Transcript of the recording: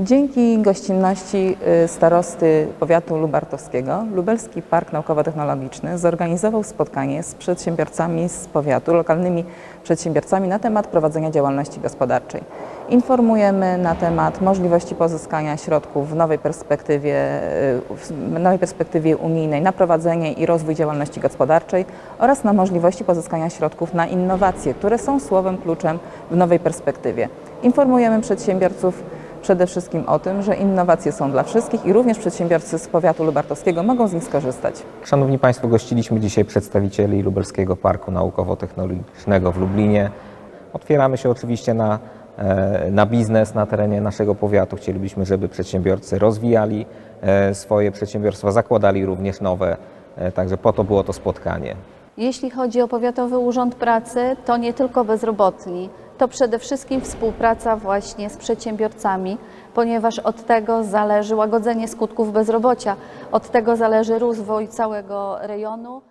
Dzięki gościnności y, starosty powiatu lubartowskiego Lubelski Park Naukowo-Technologiczny zorganizował spotkanie z przedsiębiorcami z powiatu, lokalnymi przedsiębiorcami na temat prowadzenia działalności gospodarczej. Informujemy na temat możliwości pozyskania środków w nowej perspektywie, y, w nowej perspektywie unijnej na prowadzenie i rozwój działalności gospodarczej oraz na możliwości pozyskania środków na innowacje, które są słowem kluczem w nowej perspektywie. Informujemy przedsiębiorców przede wszystkim o tym, że innowacje są dla wszystkich i również przedsiębiorcy z powiatu lubartowskiego mogą z nich skorzystać. Szanowni Państwo, gościliśmy dzisiaj przedstawicieli Lubelskiego Parku Naukowo-Technologicznego w Lublinie. Otwieramy się oczywiście na, e, na biznes na terenie naszego powiatu. Chcielibyśmy, żeby przedsiębiorcy rozwijali e, swoje przedsiębiorstwa, zakładali również nowe. E, Także po to było to spotkanie. Jeśli chodzi o Powiatowy Urząd Pracy, to nie tylko bezrobotni, to przede wszystkim współpraca właśnie z przedsiębiorcami, ponieważ od tego zależy łagodzenie skutków bezrobocia, od tego zależy rozwój całego rejonu.